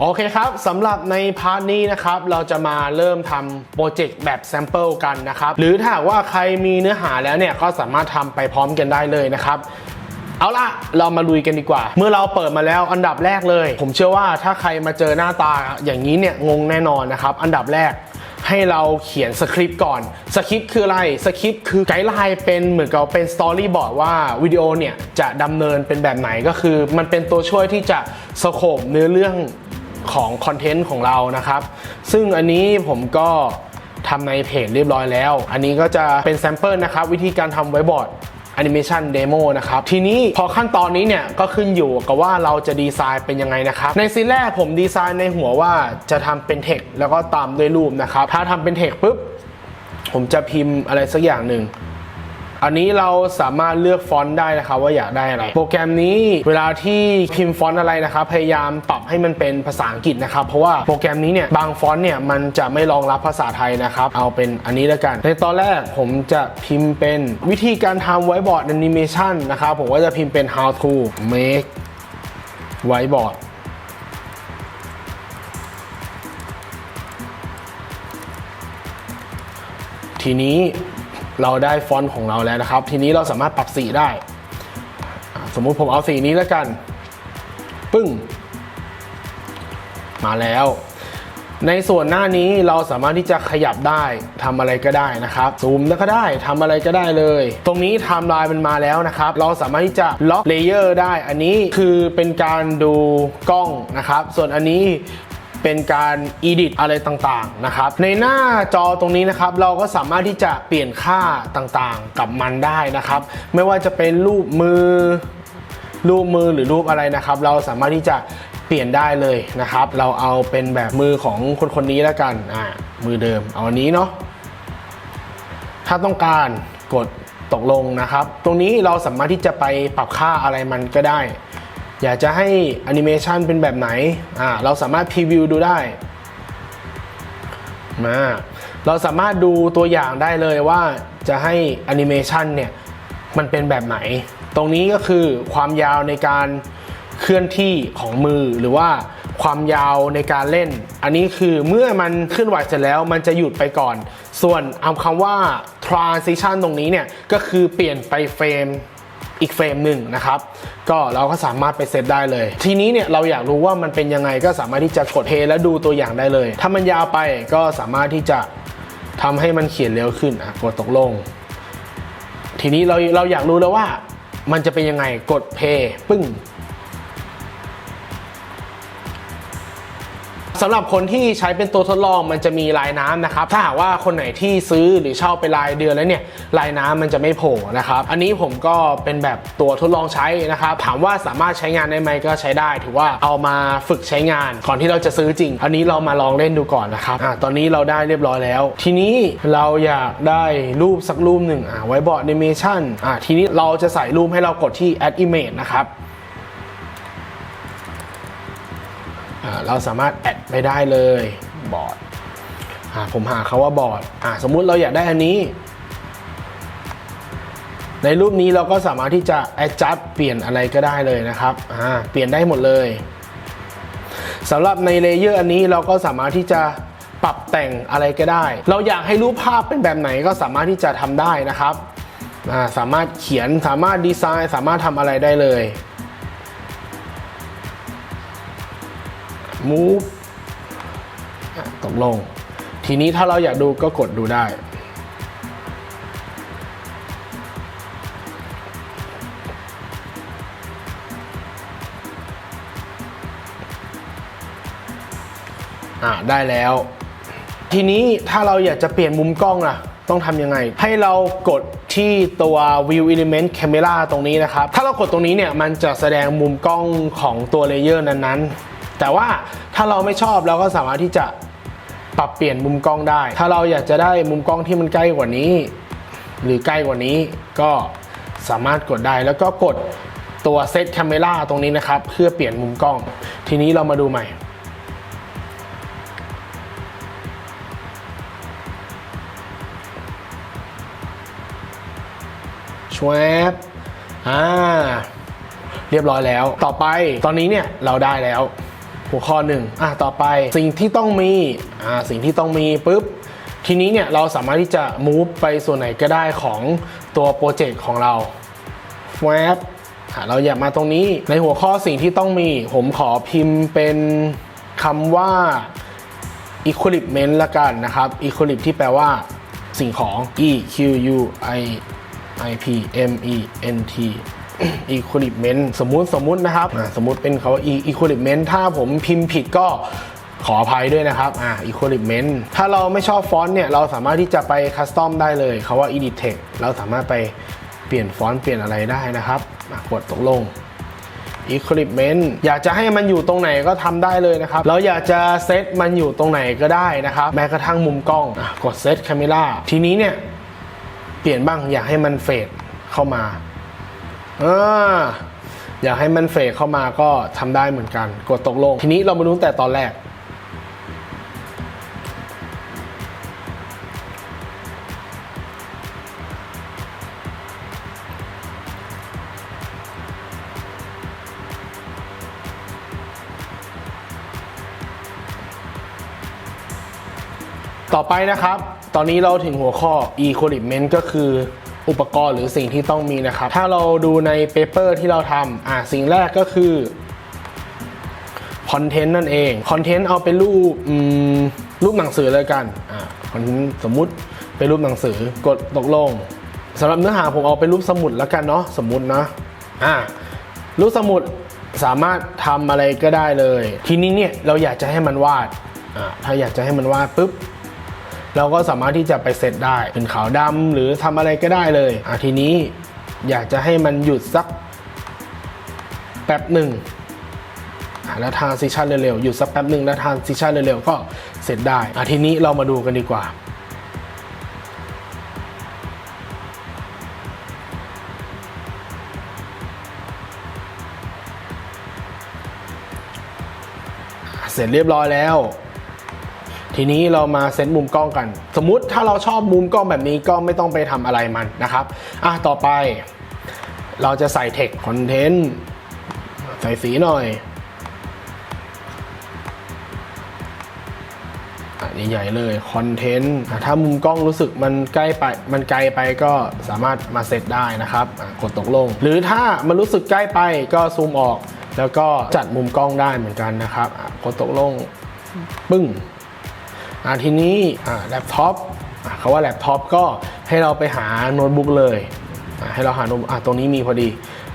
โอเคครับสำหรับในพาร์ทนี้นะครับเราจะมาเริ่มทำโปรเจกต์แบบแซมเปิลกันนะครับหรือถ้าว่าใครมีเนื้อหาแล้วเนี่ยก็สามารถทำไปพร้อมกันได้เลยนะครับเอาล่ะเรามาลุยกันดีกว่า เมื่อเราเปิดมาแล้วอันดับแรกเลย ผมเชื่อว่าถ้าใครมาเจอหน้าตาอย่างนี้เนี่ยงงแน่นอนนะครับ อันดับแรกให้เราเขียนสคริปต์ก่อน สคริปต์คืออะไร สคริปต์คือไกด์ไลน์เป็นเหมือนกับเป็นสตอรี่บอร์ดว่าวิดีโอเนี่ยจะดำเนินเป็นแบบไหนก็คือ มันเป็นตัวช่วยที่จะสโคปเนื้อเรื่อง ของคอนเทนต์ของเรานะครับ ซึ่งอันนี้ผมก็ทำในเพจเรียบร้อยแล้ว อันนี้ก็จะเป็นแซมเปิลนะครับ วิธีการทำไวบอร์ดแอนิเมชันเดโมนะครับ ทีนี้พอขั้นตอนนี้เนี่ย ก็ขึ้นอยู่กับว่าเราจะดีไซน์เป็นยังไงนะครับ ในซีนแรกผมดีไซน์ในหัวว่าจะทำเป็นเทคแล้วก็ตามด้วยรูปนะครับ ถ้าทำเป็นเทคปุ๊บ ผมจะพิมพ์อะไรสักอย่างหนึ่ง อันนี้เราสามารถเลือกฟอนต์ได้นะครับว่าอยากได้อะไร โปรแกรมนี้เวลาที่พิมพ์ฟอนต์อะไรนะครับพยายามปรับให้มันเป็นภาษาอังกฤษนะครับเพราะว่าโปรแกรมนี้เนี่ยบางฟอนต์เนี่ยมันจะไม่รองรับภาษาไทยนะครับเอาเป็นอันนี้แล้วกัน ในตอนแรกผมจะพิมพ์เป็นวิธีการทำไวบอร์ดแอนิเมชันนะครับผมก็จะพิมพ์เป็น how to make whiteboard ทีนี้ เราได้ฟอนต์ของเราแล้วนะครับ ทีนี้เราสามารถปรับสีได้ สมมุติผมเอาสีนี้แล้วกัน ปึ้ง มาแล้ว ในส่วนหน้านี้เราสามารถที่จะขยับได้ทำอะไรก็ได้นะครับ ซูมแล้วก็ได้ทำอะไรก็ได้เลย ตรงนี้ไทม์ไลน์มันมาแล้วนะครับ เราสามารถที่จะล็อกเลเยอร์ได้ อันนี้คือเป็นการดูกล้องนะครับ ส่วนอันนี้ เป็นการ edit อะไรต่างๆนะครับในหน้าจอตรงนี้นะครับเราก็สามารถที่จะเปลี่ยนค่าต่างๆกับมันได้นะครับ ไม่ว่าจะเป็นรูปมือ รูปมือหรือรูปอะไรนะครับ เราสามารถที่จะเปลี่ยนได้เลยนะครับ เราเอาเป็นแบบมือของคนคนนี้แล้วกันอ่ามือเดิมเอาอันนี้เนาะถ้าต้องการกดตกลงนะครับ ตรงนี้เราสามารถที่จะไปปรับค่าอะไรมันก็ได้ อยากจะให้แอนิเมชันเป็นแบบไหนอ่าเราสามารถพรีวิวดูได้มาเราสามารถดูตัวอย่างได้เลยว่าจะให้แอนิเมชันเนี่ยมันเป็นแบบไหน ตรงนี้ก็คือความยาวในการเคลื่อนที่ของมือหรือว่าความยาวในการเล่น อันนี้คือเมื่อมันเคลื่อนไหวเสร็จแล้วมันจะหยุดไปก่อน ส่วนเอาคำว่า transition ตรงนี้เนี่ยก็คือเปลี่ยนไปเฟรม อีกเฟรมหนึ่งนะครับ ก็เราก็สามารถไปเซตได้เลย ทีนี้เนี่ยเราอยากรู้ว่ามันเป็นยังไงก็สามารถที่จะกดเพย์และดูตัวอย่างได้เลย ถ้ามันยาวไปก็สามารถที่จะทำให้มันเขียนเร็วขึ้นอะกดตกลง ทีนี้เราเราอยากรู้แล้วว่ามันจะเป็นยังไงกดเพย์ปึ้ง สำหรับคนที่ใช้เป็นตัวทดลองมันจะมีลายน้ำนะครับถ้าหากว่าคนไหนที่ซื้อหรือเช่าไปรายเดือนแล้วเนี่ยลายน้ำมันจะไม่โผล่นะครับอันนี้ผมก็เป็นแบบตัวทดลองใช้นะครับถามว่าสามารถใช้งานได้ไหมก็ใช้ได้ ถือว่าเอามาฝึกใช้งานก่อนที่เราจะซื้อจริง อันนี้เรามาลองเล่นดูก่อนนะครับอะตอนนี้เราได้เรียบร้อยแล้ว ทีนี้เราอยากได้รูปสักรูปหนึ่งอะไว้บอร์ด animation อะทีนี้เราจะใส่รูปให้เรากดที่ add image นะครับ อ่า เราสามารถแอดไปได้เลยบอร์ดอ่าผมหาคาว่าบอร์ดอ่าสมมุติเราอยากได้อันนี้ ในรูปนี้เราก็สามารถที่จะ adjust เปลี่ยนอะไรก็ได้เลยนะครับอ่าเปลี่ยนได้หมดเลยสำหรับในเลเยอร์อันนี้เราก็สามารถที่จะปรับแต่งอะไรก็ได้ เราอยากให้รูปภาพเป็นแบบไหนก็สามารถที่จะทำได้นะครับอ่าสามารถเขียนสามารถดีไซน์ สามารถทำอะไรได้เลย move ตกลง ทีนี้ถ้าเราอยากดูก็กดดูได้ อะได้แล้ว ทีนี้ถ้าเราอยากจะเปลี่ยนมุมกล้องล่ะต้องทำยังไง ให้เรากดที่ตัว view element camera ตรงนี้นะครับ ถ้าเรากดตรงนี้เนี่ย มันจะแสดงมุมกล้องของตัวเลเยอร์นั้นๆ แต่ว่าถ้าเราไม่ชอบเราก็สามารถที่จะปรับเปลี่ยนมุมกล้องได้ ถ้าเราอยากจะได้มุมกล้องที่มันใกล้กว่านี้ หรือใกล้กว่านี้ก็สามารถกดได้แล้วก็กดตัว set camera ตรงนี้นะครับ เพื่อเปลี่ยนมุมกล้อง ทีนี้เรามาดูใหม่ ชวบอ่า เรียบร้อยแล้ว ต่อไปตอนนี้เนี่ยเราได้แล้ว หัวข้อหนึ่งอะต่อไปสิ่งที่ต้องมีอ่าสิ่งที่ต้องมีปุ๊บทีนี้เนี่ยเราสามารถที่จะ move ไปส่วนไหนก็ได้ของตัวโปรเจกต์ของเราแวบอะเราอยากมาตรงนี้ในหัวข้อสิ่งที่ต้องมี ผมขอพิมพ์เป็นคำว่า equipment ละกันนะครับ equip ที่แปลว่าสิ่งของ e q u i i p m e n t equipment สมมุติสมมุตินะครับอ่าสมมุติเป็นคาว่า e- equipment ถ้าผมพิมพ์ผิดก็ขออภัยด้วยนะครับ อ่า equipment ถ้าเราไม่ชอบฟอนต์เนี่ย เราสามารถที่จะไปคัสตอมได้เลยคาว่า edit text เราสามารถไปเปลี่ยนฟอนต์เปลี่ยนอะไรได้นะครับอะกดตกลง equipment อยากจะให้มันอยู่ตรงไหนก็ทำได้เลยนะครับ เราอยากจะเซตมันอยู่ตรงไหนก็ได้นะครับ แม้กระทั่งมุมกล้องอะกดเซต camera ทีนี้เนี่ย เปลี่ยนบ้างอยากให้มันเฟดเข้ามา อาอยากให้มันเฟดเข้ามาก็ทำได้เหมือนกัน กดตกลง ทีนี้เรามาดูตั้งแต่ตอนแรก ต่อไปนะครับ ตอนนี้เราถึงหัวข้อ equipment ก็คือ อุปกรณ์หรือสิ่งที่ต้องมีนะครับ ถ้าเราดูในเปเปอร์ที่เราทำอ่าสิ่งแรกก็คือคอนเทนต์นั่นเองคอนเทนต์เอาเป็นรูปรูปหนังสือเลยกันอ่าคอนเทนต์สมมุติเป็นรูปหนังสือกดตกลงสำหรับเนื้อหาผมเอาเป็นรูปสมุดแล้วกันเนาะสมมุตินะอ่ารูปสมุดสามารถทำอะไรก็ได้เลย ทีนี้เนี่ยเราอยากจะให้มันวาดอ่าถ้าอยากจะให้มันวาดปุ๊บ เราก็สามารถที่จะไปเซตได้เป็นขาวดำหรือทำอะไรก็ได้เลยอะทีนี้อยากจะให้มันหยุดสักแป๊บหนึ่งแล้วทานซิชันเร็วๆหยุดสักแป๊บหนึ่งแล้วทานซิชันเร็วๆก็เสร็จได้อะทีนี้เรามาดูกันดีกว่าเสร็จเรียบร้อยแล้ว ทีนี้เรามาเซตมุมกล้องกัน สมมุติถ้าเราชอบมุมกล้องแบบนี้ก็ไม่ต้องไปทำอะไรมันนะครับอะต่อไป เราจะใส่เทคคอนเทนต์ใส่สีหน่อยใหญ่ๆเลยคอนเทนต์ถ้ามุมกล้องรู้สึกมันใกล้ไปมันไกลไปก็สามารถมาเซตได้นะครับกดตกลง หรือถ้ามันรู้สึกใกล้ไปก็ซูมออก แล้วก็จัดมุมกล้องได้เหมือนกันนะครับกดตกลง ปึ้ง ทีนี้แล็ปท็อปอ่าเขาว่าแล็ปท็อปก็ให้เราไปหาโน้ตบุ๊กเลยให้เราหาโน้ตบุ๊กตรงนี้มีพอดี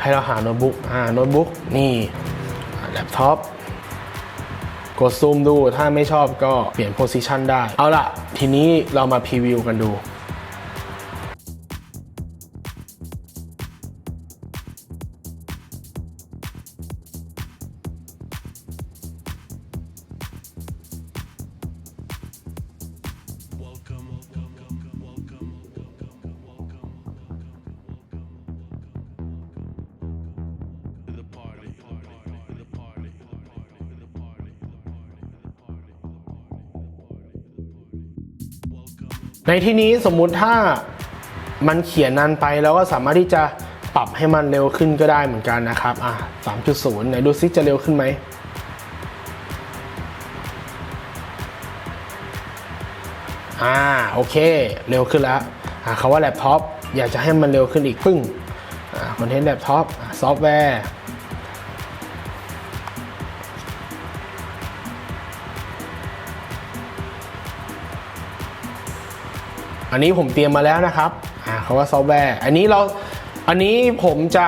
ให้เราหาโน้ตบุ๊กโน้ตบุ๊กนี่แล็ปท็อปกดซูมดูถ้าไม่ชอบก็เปลี่ยนโพซิชันได้ เอาล่ะ ทีนี้เรามาพรีวิวกันดู ในที่นี้สมมุติถ้ามันเขียนนานไปเราก็สามารถที่จะปรับให้มันเร็วขึ้นก็ได้เหมือนกันนะครับ อะ3.0 ไหนดูซิจะเร็วขึ้นไหมอ่าโอเค เร็วขึ้นแล้วอ่าคาว่าแล็ปท็อปอยากจะให้มันเร็วขึ้นอีกปึ้งอ่าคอนเทนต์แล็ปท็อปซอฟต์แวร์ อันนี้ผมเตรียมมาแล้วนะครับอ่าคาว่าซอฟต์แวร์ อันนี้เราอันนี้ผมจะ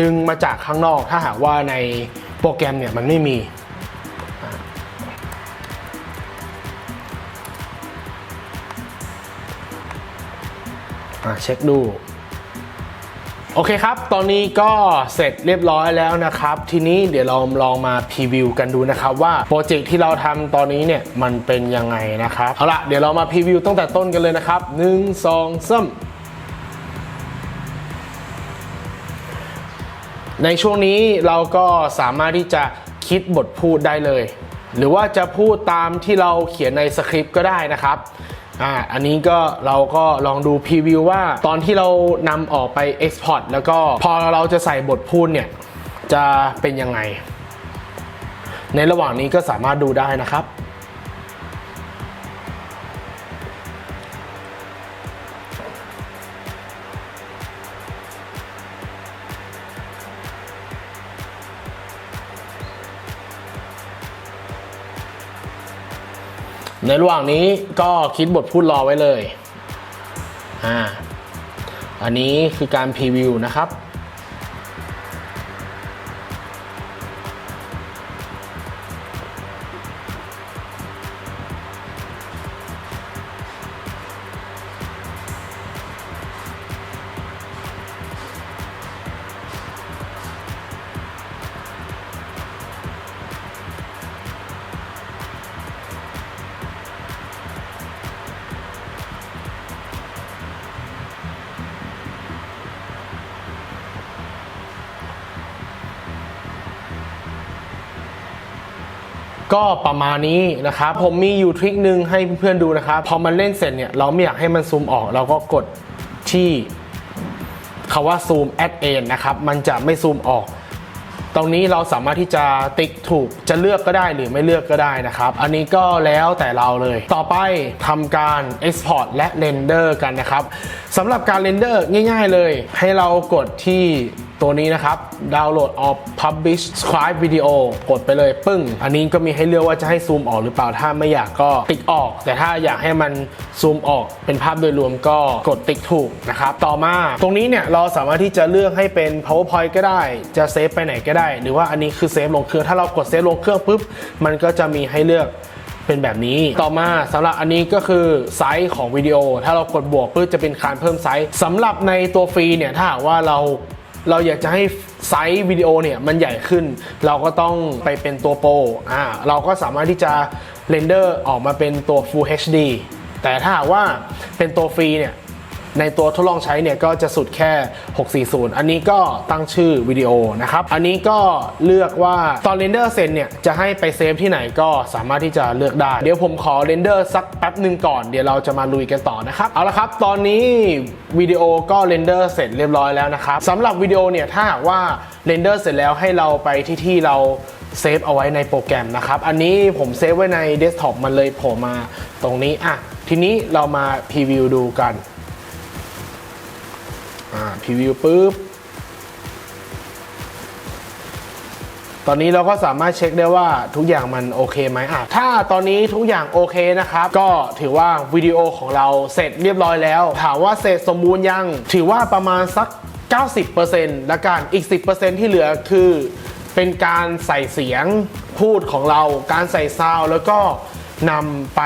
ดึงมาจากข้างนอก ถ้าหากว่าในโปรแกรมเนี่ยมันไม่มีเช็คดู โอเคครับ ตอนนี้ก็เสร็จเรียบร้อยแล้วนะครับ ทีนี้เดี๋ยวเราลองมาพรีวิวกันดูนะครับว่าโปรเจกต์ที่เราทำตอนนี้เนี่ยมันเป็นยังไงนะครับ เอาละเดี๋ยวเรามาพรีวิวตั้งแต่ต้นกันเลยนะครับ 1 2 3ในช่วงนี้เราก็สามารถที่จะคิดบทพูดได้เลย หรือว่าจะพูดตามที่เราเขียนในสคริปต์ก็ได้นะครับ อ่าอันนี้ก็เราก็ลองดูพรีวิวว่า ตอนที่เรานำออกไปเอ็กซ์พอร์ตแล้วก็พอเราจะใส่บทพูดเนี่ย จะเป็นยังไง ในระหว่างนี้ก็สามารถดูได้นะครับ ในระหว่างนี้ก็คิดบทพูดรอไว้เลย อ่า อันนี้คือการพรีวิวนะครับ ก็ประมาณนี้นะครับผมมีอยู่ทริคนึงให้เพื่อนๆดูนะครับพอมันเล่นเสร็จเนี่ยเราไม่อยากให้มันซูมออก เราก็กดที่คาว่าซูม at end นะครับมันจะไม่ซูมออก ตรงนี้เราสามารถที่จะติ๊กถูกจะเลือกก็ได้หรือไม่เลือกก็ได้นะครับ อันนี้ก็แล้วแต่เราเลย ต่อไปทำการ Export และ Render กันนะครับสำหรับการ Render ง่าย ๆ เลย ให้เรากดที่ ตัวนี้นะครับ Download or Publish Scribe Video กดไปเลยปึ้ง อันนี้ก็มีให้เลือกว่าจะให้ซูมออกหรือเปล่า ถ้าไม่อยากก็ติ๊กออก แต่ถ้าอยากให้มันซูมออกเป็นภาพโดยรวมก็กดติ๊กถูกนะครับ ต่อมาตรงนี้เนี่ยเราสามารถที่จะเลือกให้เป็น powerpoint ก็ได้ จะเซฟไปไหนก็ได้ หรือว่าอันนี้คือเซฟลงเครื่อง ถ้าเรากดเซฟลงเครื่องปุ๊บ มันก็จะมีให้เลือกเป็นแบบนี้ ต่อมาสำหรับอันนี้ก็คือไซส์ของวิดีโอ ถ้าเรากดบวกปุ๊บจะเป็นการเพิ่มไซส์สำหรับในตัวฟรีเนี่ยถ้าหากว่าเรา เราอยากจะให้ไซส์วิดีโอเนี่ยมันใหญ่ขึ้น เราก็ต้องไปเป็นตัวโปรอ่าเราก็สามารถที่จะเรนเดอร์ออกมาเป็นตัว Full HD แต่ถ้าว่าเป็นตัวฟรีเนี่ย ในตัวทดลองใช้เนี่ยก็จะสุดแค่ 640 อันนี้ก็ตั้งชื่อวิดีโอนะครับ อันนี้ก็เลือกว่าตอนเรนเดอร์เสร็จเนี่ยจะให้ไปเซฟที่ไหนก็สามารถที่จะเลือกได้ เดี๋ยวผมขอเรนเดอร์สักแป๊บหนึ่งก่อนเดี๋ยวเราจะมาลุยกันต่อนะครับ เอาละครับ ตอนนี้วิดีโอก็เรนเดอร์เสร็จเรียบร้อยแล้วนะครับสำหรับวิดีโอเนี่ยถ้าหากว่าเรนเดอร์เสร็จแล้วให้เราไปที่ที่เราเซฟเอาไว้ในโปรแกรมนะครับ อันนี้ผมเซฟไว้ในเดสก์ท็อปมันเลยโผล่มาตรงนี้อะทีนี้เรามาพรีวิวดูกัน พรีวิวปุ๊บ ตอนนี้เราก็สามารถเช็คได้ว่าทุกอย่างมันโอเคไหมอะถ้าตอนนี้ทุกอย่างโอเคนะครับ ก็ถือว่าวิดีโอของเราเสร็จเรียบร้อยแล้ว ถามว่าเสร็จสมบูรณ์ยัง ถือว่าประมาณสัก 90%และการอีก 10%ที่เหลือคือเป็นการใส่เสียงพูดของเรา การใส่ซาวด์แล้วก็นำไป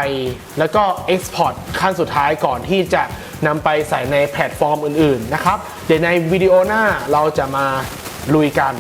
แล้วก็ Export ขั้นสุดท้ายก่อนที่จะ นำไปใส่ในแพลตฟอร์มอื่นๆนะครับ เดี๋ยวในวิดีโอหน้าเราจะมาลุยกัน